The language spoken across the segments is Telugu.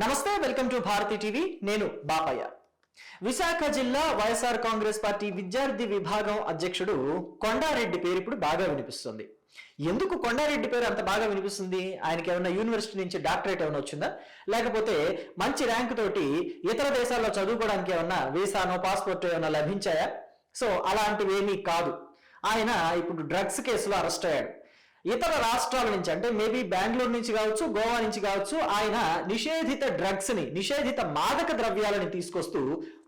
నమస్తే వెల్కమ్ టు భారతి టీవీ. నేను బాపయ్య. విశాఖ జిల్లా వైఎస్ఆర్ కాంగ్రెస్ పార్టీ విద్యార్థి విభాగం అధ్యక్షుడు కొండారెడ్డి పేరు ఇప్పుడు బాగా వినిపిస్తుంది. ఎందుకు కొండారెడ్డి పేరు అంత బాగా వినిపిస్తుంది? ఆయనకి ఏమైనా యూనివర్సిటీ నుంచి డాక్టరేట్ ఏమైనా వచ్చిందా? లేకపోతే మంచి ర్యాంక్ తోటి ఇతర దేశాల్లో చదువుకోవడానికి ఏమన్నా వీసానో పాస్పోర్ట్ ఏమైనా లభించాయా? సో అలాంటివి ఏమీ కాదు. ఆయన ఇప్పుడు డ్రగ్స్ కేసులో అరెస్ట్ అయ్యాడు. ఇతర రాష్ట్రాల నుంచి అంటే మేబీ బెంగళూరు నుంచి కావచ్చు గోవా నుంచి కావచ్చు ఆయన నిషేధిత డ్రగ్స్ని నిషేధిత మాదక ద్రవ్యాలని తీసుకొస్తూ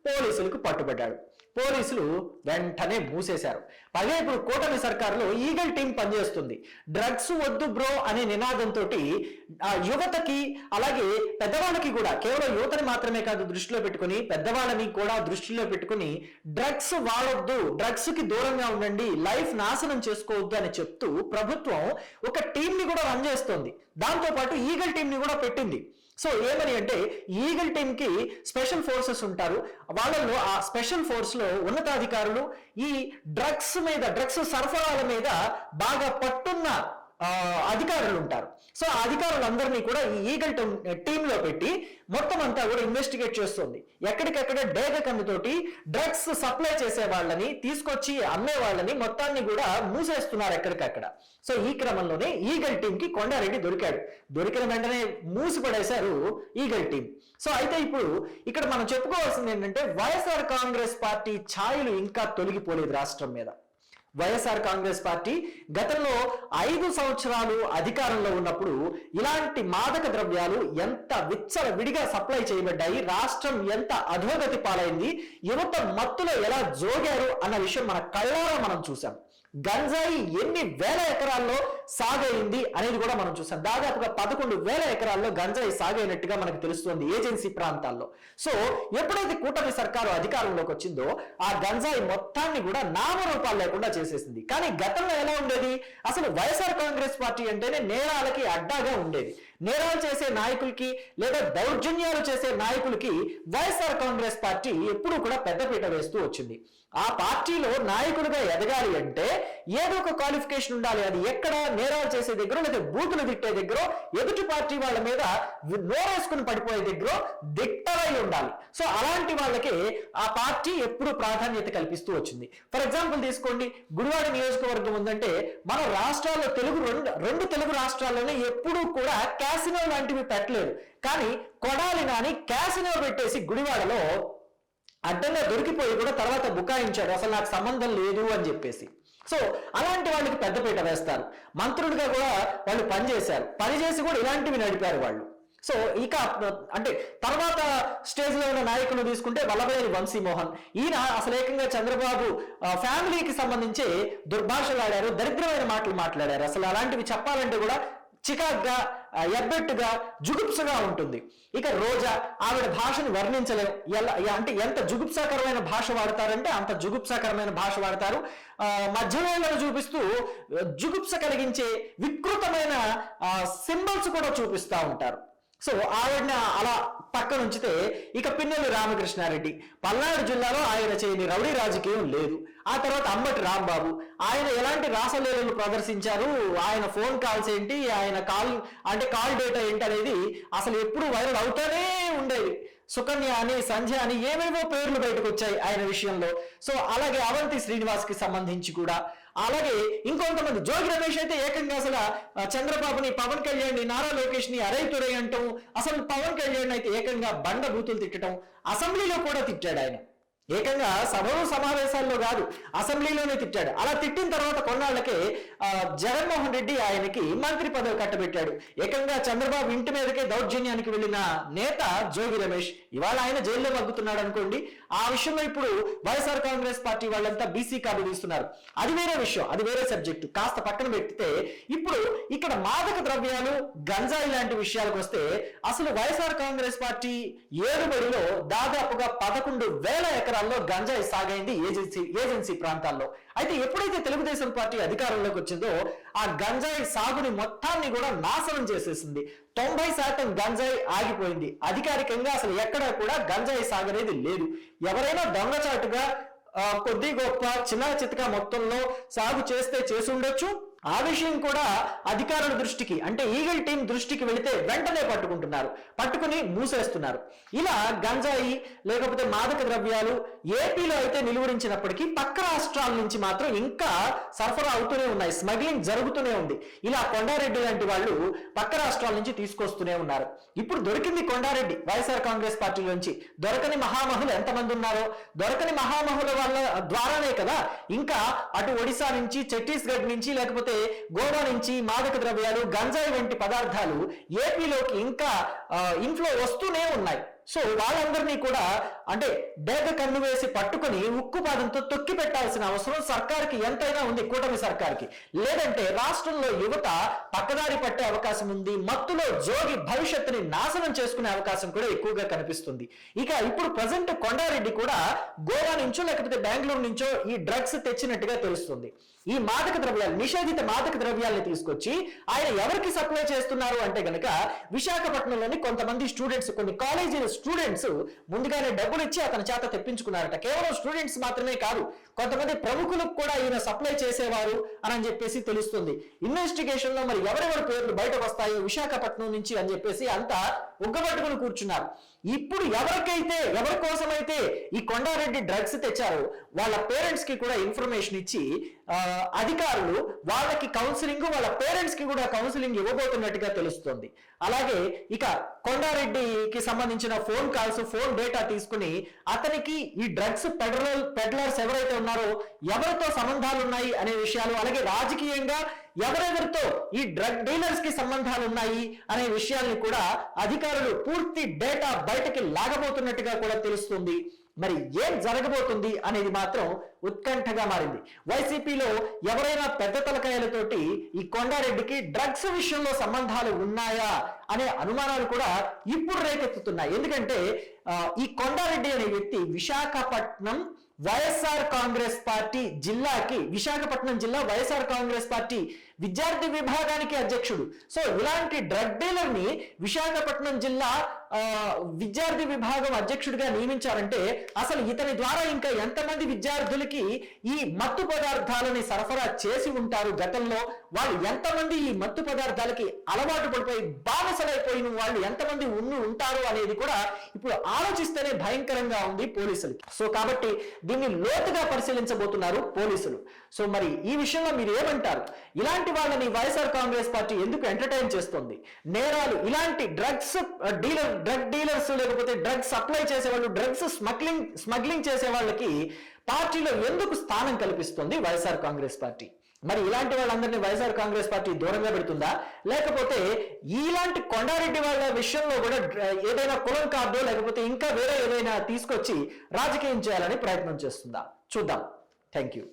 పోలీసులకు పట్టుబడ్డాడు. పోలీసులు వెంటనే మూసేశారు. పదే ఇప్పుడు కూటమి సర్కారులో ఈగల్ టీం పనిచేస్తుంది. డ్రగ్స్ వద్దు బ్రో అనే నినాదంతో యువతకి అలాగే పెద్దవాళ్ళకి కూడా కేవలం యువతని మాత్రమే కాదు దృష్టిలో పెట్టుకుని పెద్దవాళ్ళని కూడా దృష్టిలో పెట్టుకుని డ్రగ్స్ వాడొద్దు డ్రగ్స్కి దూరంగా ఉండండి లైఫ్ నాశనం చేసుకోవద్దు అని చెప్తూ ప్రభుత్వం ఒక టీం ని కూడా రన్ చేస్తోంది. దాంతో పాటు ఈగల్ టీం ని కూడా పెట్టింది. సో ఏమని అంటే ఈగల్ టీమ్ స్పెషల్ ఫోర్సెస్ ఉంటారు. వాళ్ళలో ఆ స్పెషల్ ఫోర్స్లో ఉన్నతాధికారులు ఈ డ్రగ్స్ మీద డ్రగ్స్ సరఫరాల మీద బాగా పట్టున్న అధికారులు ఉంటారు సో ఆ అధికారులందరినీ కూడా ఈ ఈగల్ టీమ్లో పెట్టి మొత్తం అంతా కూడా ఇన్వెస్టిగేట్ చేస్తుంది. ఎక్కడికెక్కడ డేగ కన్నుతోటి డ్రగ్స్ సప్లై చేసే వాళ్ళని తీసుకొచ్చి అమ్మే వాళ్ళని మొత్తాన్ని కూడా మూసేస్తున్నారు ఎక్కడికక్కడ. సో ఈ క్రమంలోనే ఈగల్ టీం కి కొండారెడ్డి దొరికాడు. దొరికిన వెంటనే మూసిపడేశారు ఈగల్ టీం సో అయితే ఇప్పుడు ఇక్కడ మనం చెప్పుకోవాల్సింది ఏంటంటే వైఎస్ఆర్ కాంగ్రెస్ పార్టీ ఛాయలు ఇంకా తొలగిపోలేదు రాష్ట్రం మీద. వైఎస్ఆర్ కాంగ్రెస్ పార్టీ గతంలో ఐదు సంవత్సరాలు అధికారంలో ఉన్నప్పుడు ఇలాంటి మాదక ద్రవ్యాలు ఎంత విచ్చల విడిగా సప్లై చేయబడ్డాయి రాష్ట్రం ఎంత అధోగతి పాలైంది యువత మత్తులో ఎలా జోగారు అన్న విషయం మన కళ్ళారా మనం చూసాం గంజాయి ఎన్ని వేల ఎకరాల్లో సాగైంది అనేది కూడా మనం చూసాం. దాదాపుగా పదకొండు వేల ఎకరాల్లో గంజాయి సాగైనట్టుగా మనకు తెలుస్తుంది ఏజెన్సీ ప్రాంతాల్లో. సో ఎప్పుడైతే కూటమి సర్కారు అధికారంలోకి వచ్చిందో ఆ గంజాయి మొత్తాన్ని కూడా నామరూపాలు లేకుండా చేసేసింది. కానీ గతంలో ఎలా ఉండేది? అసలు వైఎస్ఆర్ కాంగ్రెస్ పార్టీ అంటేనే నేరాలకి అడ్డాగా ఉండేది. నేరాలు చేసే నాయకులకి లేదా దౌర్జన్యాలు చేసే నాయకులకి వైఎస్ఆర్ కాంగ్రెస్ పార్టీ ఎప్పుడూ కూడా పెద్దపీట వేస్తూ వచ్చింది. ఆ పార్టీలో నాయకులుగా ఎదగాలి అంటే ఏదో ఒక క్వాలిఫికేషన్ ఉండాలి. అది ఎక్కడ నేరాలు చేసే దగ్గర లేదా బూతులు తిట్టే దగ్గర ఎదుటి పార్టీ వాళ్ళ మీద నోరేసుకుని పడిపోయే దగ్గర దిట్టరై ఉండాలి. సో అలాంటి వాళ్ళకి ఆ పార్టీ ఎప్పుడు ప్రాధాన్యత కల్పిస్తూ వచ్చింది. ఫర్ ఎగ్జాంపుల్ తీసుకోండి. గుడివాడ నియోజకవర్గం ఉందంటే మన రాష్ట్రాల్లో తెలుగు రెండు రెండు తెలుగు రాష్ట్రాల్లోనే ఎప్పుడూ కూడా క్యాసినో లాంటివి పెట్టలేదు. కానీ కొడాలి నాని క్యాసినో పెట్టేసి గుడివాడలో అడ్డంగా దొరికిపోయి కూడా తర్వాత బుకాయించాడు. అసలు నాకు సంబంధం లేదు అని చెప్పేసి. సో అలాంటి వాళ్ళకి పెద్దపీట వేస్తారు. మంత్రుడిగా కూడా వాళ్ళు పనిచేశారు. పనిచేసి కూడా ఇలాంటివి నడిపారు వాళ్ళు. సో ఇక అంటే తర్వాత స్టేజ్లో ఉన్న నాయకులు తీసుకుంటే వల్లభనేని వంశీమోహన్. ఈయన అసలు ఏకంగా చంద్రబాబు ఫ్యామిలీకి సంబంధించి దుర్భాషలాడారు దరిద్రమైన మాటలు మాట్లాడారు. అసలు అలాంటివి చెప్పాలంటే కూడా చికాగ్గా ఎబ్బెట్టుగా జుగుప్సగా ఉంటుంది. ఇక రోజా ఆవిడ భాషను వర్ణించలేం. ఎలా అంటే ఎంత జుగుప్సాకరమైన భాష వాడతారంటే అంత జుగుప్సాకరమైన భాష వాడతారు. ఆ, చూపిస్తూ జుగుప్స కలిగించే వికృతమైన సింబల్స్ కూడా చూపిస్తూ ఉంటారు. సో ఆవిడని అలా పక్కన ఉంచితే ఇక పిన్నెల్లి రామకృష్ణారెడ్డి. పల్నాడు జిల్లాలో ఆయన చేయని రౌడీ రాజకీయం లేదు. ఆ తర్వాత అంబటి రాంబాబు. ఆయన ఎలాంటి రాసలీలను ప్రదర్శించారు? ఆయన ఫోన్ కాల్స్ ఏంటి? ఆయన కాల్ అంటే కాల్ డేటా ఏంటి అనేది అసలు ఎప్పుడు వైరల్ అవుతూనే ఉండేది. సుకన్య అని సంధ్య అని ఏమేమో పేర్లు బయటకు వచ్చాయి ఆయన విషయంలో. సో అలాగే అవంతి శ్రీనివాస్కి సంబంధించి కూడా. అలాగే ఇంకొంతమంది. జోగి రమేష్ అయితే ఏకంగా అసలు చంద్రబాబుని పవన్ కళ్యాణ్ని నారా లోకేష్ని అరై తురై అంటాం అసలు పవన్ కళ్యాణ్ అయితే ఏకంగా బండ బూతులు తిట్టడం అసెంబ్లీలో కూడా తిట్టాడు ఆయన. ఏకంగా సభలు సమావేశాల్లో కాదు అసెంబ్లీలోనే తిట్టాడు. అలా తిట్టిన తర్వాత కొన్నాళ్ళకే ఆ, జగన్మోహన్ రెడ్డి ఆయనకి మంత్రి పదవి కట్టబెట్టాడు. ఏకంగా చంద్రబాబు ఇంటి మీదకే దౌర్జన్యానికి వెళ్ళిన నేత జోగి రమేష్. ఇవాళ ఆయన జైల్లో మగ్గుతున్నాడు అనుకోండి ఆ విషయంలో ఇప్పుడు వైఎస్ఆర్ కాంగ్రెస్ పార్టీ వాళ్ళంతా బీసీ కార్డు తీస్తున్నారు. అది వేరే విషయం అది వేరే సబ్జెక్టు. కాస్త పక్కన పెట్టితే ఇప్పుడు ఇక్కడ మాదక ద్రవ్యాలు గంజాయి లాంటి విషయాలకు వస్తే అసలు వైఎస్ఆర్ కాంగ్రెస్ పార్టీ ఏడుబడిలో దాదాపుగా పదకొండు వేల ఎకరాల్లో గంజాయి సాగైంది ఏజెన్సీ ఏజెన్సీ ప్రాంతాల్లో. అయితే ఎప్పుడైతే తెలుగుదేశం పార్టీ అధికారంలోకి వచ్చిందో ఆ గంజాయి సాగుని మొత్తాన్ని కూడా నాశనం చేసేసింది. తొంభై శాతం గంజాయి ఆగిపోయింది. అధికారికంగా అసలు ఎక్కడ కూడా గంజాయి సాగు అనేది లేదు. ఎవరైనా దొంగచాటుగా ఆ, కొద్ది గొప్ప చిన్న చితక మొత్తంలో సాగు చేస్తే చేసి ఉండొచ్చు. ఆ విషయం కూడా అధికారుల దృష్టికి అంటే ఈగల్ టీం దృష్టికి వెళితే వెంటనే పట్టుకుంటున్నారు. పట్టుకుని మూసేస్తున్నారు. ఇలా గంజాయి లేకపోతే మాదక ద్రవ్యాలు ఏపీలో అయితే నిలువరించినప్పటికీ పక్క రాష్ట్రాల నుంచి మాత్రం ఇంకా సరఫరా అవుతూనే ఉన్నాయి. స్మగ్లింగ్ జరుగుతూనే ఉంది. ఇలా కొండారెడ్డి లాంటి వాళ్ళు పక్క రాష్ట్రాల నుంచి తీసుకొస్తూనే ఉన్నారు. ఇప్పుడు దొరికింది కొండారెడ్డి వైఎస్ఆర్ కాంగ్రెస్ పార్టీ నుంచి దొరకని మహామహులు ఎంతమంది ఉన్నారో? దొరకని మహామహుల వాళ్ళ ద్వారానే కదా ఇంకా అటు ఒడిశా నుంచి ఛత్తీస్గఢ్ నుంచి లేకపోతే గోవా నుంచి మాదక ద్రవ్యాలు గంజాయి వంటి పదార్థాలు ఏపీలోకి ఇంకా ఇంట్లో వస్తూనే ఉన్నాయి. సో వాళ్ళందరినీ కూడా అంటే డేగ కన్ను వేసి పట్టుకొని ఉక్కు పాదంతో తొక్కి పెట్టాల్సిన అవసరం సర్కార్కి ఎంతైనా ఉంది కూటమి సర్కార్కి. లేదంటే రాష్ట్రంలో యువత పక్కదారి పట్టే అవకాశం ఉంది మత్తులో జోగి భవిష్యత్తుని నాశనం చేసుకునే అవకాశం కూడా ఎక్కువగా కనిపిస్తుంది. ఇక ఇప్పుడు ప్రజెంట్ కొండారెడ్డి కూడా గోవా నుంచో లేకపోతే బెంగళూరు నుంచో ఈ డ్రగ్స్ తెచ్చినట్టుగా తెలుస్తుంది. ఈ మాదక ద్రవ్యాలు నిషేధిత మాదక ద్రవ్యాల్ని తీసుకొచ్చి ఆయన ఎవరికి సప్లై చేస్తున్నారు అంటే గనక విశాఖపట్నంలోని కొంతమంది స్టూడెంట్స్ కొన్ని కాలేజీల స్టూడెంట్స్ ముందుగానే డబ్బు డబ్బులు ఇచ్చి అతని చేత తెప్పించుకున్నారట. కేవలం స్టూడెంట్స్ మాత్రమే కాదు కొంతమంది ప్రముఖులకు కూడా ఈయన సప్లై చేసేవారు అని చెప్పేసి తెలుస్తుంది. ఇన్వెస్టిగేషన్లో మరి ఎవరెవరి పేర్లు బయటకు వస్తాయో విశాఖపట్నం నుంచి అని చెప్పేసి అంతా ఉగ్గబట్టుకుని కూర్చున్నారు. ఇప్పుడు ఎవరికైతే ఎవరి కోసమైతే ఈ కొండారెడ్డి డ్రగ్స్ తెచ్చారో వాళ్ళ పేరెంట్స్కి కూడా ఇన్ఫర్మేషన్ ఇచ్చి అధికారులు వాళ్ళకి కౌన్సిలింగ్ వాళ్ళ పేరెంట్స్కి కూడా కౌన్సిలింగ్ ఇవ్వబోతున్నట్టుగా తెలుస్తుంది. అలాగే ఇక కొండారెడ్డికి సంబంధించిన ఫోన్ కాల్స్ ఫోన్ డేటా తీసుకుని అతనికి ఈ డ్రగ్స్ పెడలర్ పెడలర్స్ ఎవరైతే ఉన్నారో. ఎవరితో సంబంధాలు ఉన్నాయి అనే విషయాలు అలాగే రాజకీయంగా ఎవరెవరితో ఈ డ్రగ్ డీలర్స్కి సంబంధాలు ఉన్నాయి అనే విషయాల్ని కూడా అధికారులు పూర్తి డేటా బయటకి లాగబోతున్నట్టుగా కూడా తెలుస్తుంది. మరి ఏం జరగబోతుంది అనేది మాత్రం ఉత్కంఠగా మారింది. వైసీపీలో ఎవరైనా పెద్ద తలకాయలతోటి ఈ కొండారెడ్డికి డ్రగ్స్ విషయంలో సంబంధాలు ఉన్నాయా అనే అనుమానాలు కూడా ఇప్పుడు రేకెత్తుతున్నాయి. ఎందుకంటే ఈ కొండారెడ్డి అనే వ్యక్తి విశాఖపట్నం వైఎస్ఆర్ కాంగ్రెస్ పార్టీ జిల్లాకి విశాఖపట్నం జిల్లా వైఎస్ఆర్ కాంగ్రెస్ పార్టీ విద్యార్థి విభాగానికి అధ్యక్షుడు. సో ఇలాంటి డ్రగ్ డీలర్ని విశాఖపట్నం జిల్లా విద్యార్థి విభాగం అధ్యక్షుడిగా నియమించారంటే అసలు ఇతని ద్వారా ఇంకా ఎంతమంది విద్యార్థులకి ఈ మత్తు పదార్థాలని సరఫరా చేసి ఉంటారు గతంలో? వాళ్ళు ఎంతమంది ఈ మత్తు పదార్థాలకి అలవాటు పడిపోయి బానిసలైపోయిన వాళ్ళు ఎంతమంది ఉండి ఉంటారు అనేది కూడా ఇప్పుడు ఆలోచిస్తేనే భయంకరంగా ఉంది పోలీసులకి. సో కాబట్టి దీన్ని లోతుగా పరిశీలించబోతున్నారు పోలీసులు. సో మరి ఈ విషయంలో మీరు ఏమంటారు? ఇలాంటి వాళ్ళని వైఎస్ఆర్ కాంగ్రెస్ పార్టీ ఎందుకు ఎంటర్టైన్ చేస్తుంది? నేరాలు ఇలాంటి డ్రగ్స్ డీలర్ డ్రగ్ డీలర్స్ లేకపోతే డ్రగ్స్ సప్లై చేసే వాళ్ళు డ్రగ్స్ స్మగ్లింగ్ స్మగ్లింగ్ చేసే వాళ్ళకి పార్టీలో ఎందుకు స్థానం కల్పిస్తుంది వైఎస్ఆర్ కాంగ్రెస్ పార్టీ? మరి ఇలాంటి వాళ్ళందరినీ వైఎస్ఆర్ కాంగ్రెస్ పార్టీ దూరంగా పెడుతుందా? లేకపోతే ఇలాంటి కొండారెడ్డి వాళ్ళ విషయంలో కూడా ఏదైనా కులం కార్డో లేకపోతే ఇంకా వేరే ఏదైనా తీసుకొచ్చి రాజకీయం చేయాలని ప్రయత్నం చేస్తుందా? చూద్దాం. Thank you